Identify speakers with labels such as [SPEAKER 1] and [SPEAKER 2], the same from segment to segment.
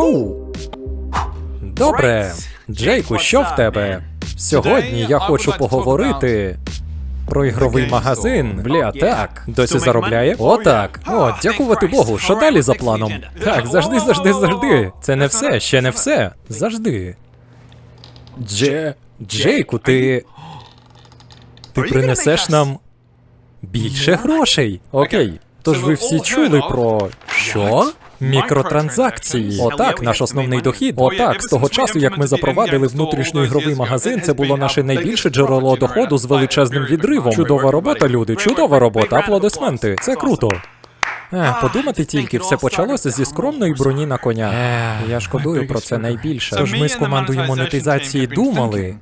[SPEAKER 1] Воу. Добре, Джейку, що в тебе? Сьогодні я хочу поговорити про ігровий магазин. Бля, так. Досі заробляє? О, так. О, дякувати Богу. Що далі за планом? Так, завжди, завжди, завжди. Це не все, ще не все. Завжди. Дже. Джейку, ти. Ти принесеш нам більше грошей. Окей. Тож ви всі чули про що? Мікротранзакції. Отак, наш основний дохід. Отак, з того часу, як ми запровадили внутрішньоігровий магазин, це було наше найбільше джерело доходу з величезним відривом. Чудова робота, люди, чудова робота, аплодисменти. Це круто. Е, подумати тільки, все почалося зі скромної броні на коня. Я шкодую про це найбільше. Тож ми з командою монетизації думали.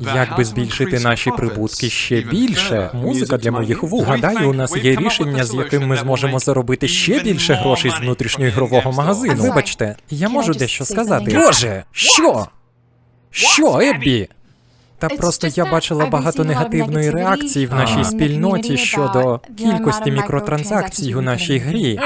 [SPEAKER 1] Як би збільшити наші прибутки ще більше? Музика для моїх вух. Гадаю, у нас є рішення, з яким ми зможемо заробити ще більше грошей з внутрішньоігрового магазину. Вибачте, я можу дещо сказати. Боже, що? Що, Еббі? Та просто я бачила багато негативної реакції в нашій спільноті щодо кількості мікротранзакцій у нашій грі.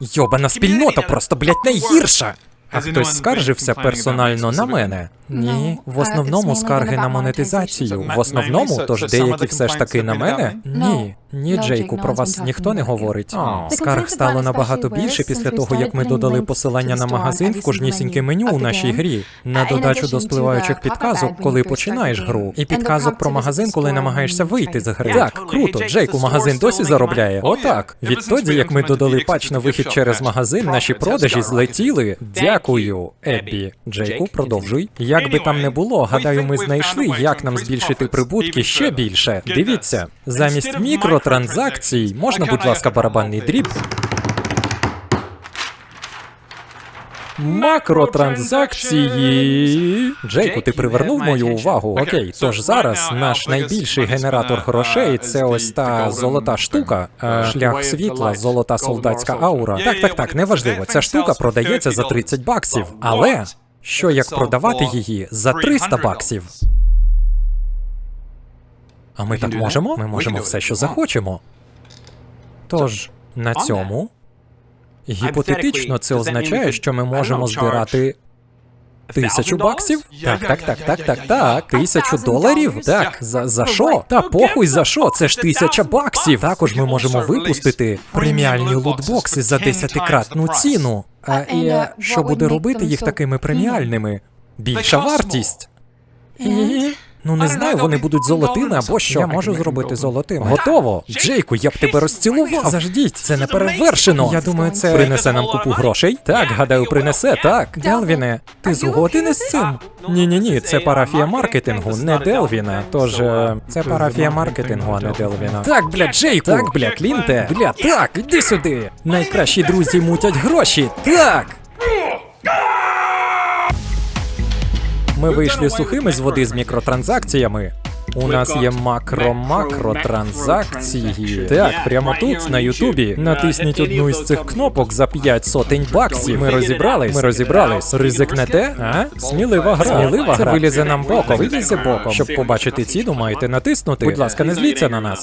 [SPEAKER 1] Йобана спільнота просто, блядь, найгірша. А хтось скаржився персонально на мене? Ні, в основному скарги на монетизацію. В основному, тож деякі все ж таки на мене? Ні. Ні, Джейку, про вас ніхто не говорить. Скарг стало набагато більше після того, як ми додали посилання на магазин в кожнісіньке меню у нашій грі, на додачу до спливаючих підказок, коли починаєш гру, і підказок про магазин, коли намагаєшся вийти з гри. Так, круто, Джейку, магазин досі заробляє. Отак. Відтоді, як ми додали патч на вихід через магазин, наші продажі злетіли. Дякую, Еббі. Джейку, продовжуй. Як би там не було, гадаю, ми знайшли, як нам збільшити прибутки ще більше. Дивіться, замість мікротранзакцій можна, будь ласка, барабанний дріб. Макротранзакції. Джейку, ти привернув мою увагу. Окей, тож зараз наш найбільший генератор грошей це ось та золота штука, е, шлях світла, золота солдатська аура. Так, так, так, неважливо. Ця штука продається за 30 баксів. Але що як продавати її за 300 баксів? А ми так можемо? Ми можемо все, що захочемо. Тож, на цьому гіпотетично це означає, що ми можемо збирати тисячу баксів? Так, так, так, так, так, так. Тисячу доларів? Так, за, за що? Та похуй за що? Це ж тисяча баксів. Також ми можемо випустити преміальні лутбокси за десятикратну ціну. А і е, що буде робити їх такими преміальними? Більша вартість. І... Ну не знаю, вони будуть золотими або що. Я можу зробити золотими. Готово. Джейку, я б тебе розцілував. Заждіть, це не перевершено. Я думаю, це принесе нам купу грошей. Так, гадаю, принесе, так. Делвіне, ти згоден із цим? Ні, ні, ні, це парафія маркетингу, не Делвіне. Тож е, це парафія маркетингу, а не Делвіна. Так, бля, Джейку. Так, бля, Клінте. Бля, так, іди сюди. Найкращі друзі мутять гроші. Так. Ми вийшли сухими з води з мікротранзакціями. У нас є макро-макротранзакції. Так, прямо тут, на Ютубі. Натисніть одну із цих кнопок за 5 сотень баксів. Ми розібрались. Ми розібрались. Ризикнете? А? Смілива гра. Смілива Це вилізе нам боком. Вилізе боком. Щоб побачити ціну, маєте натиснути. Будь ласка, не зліться на нас.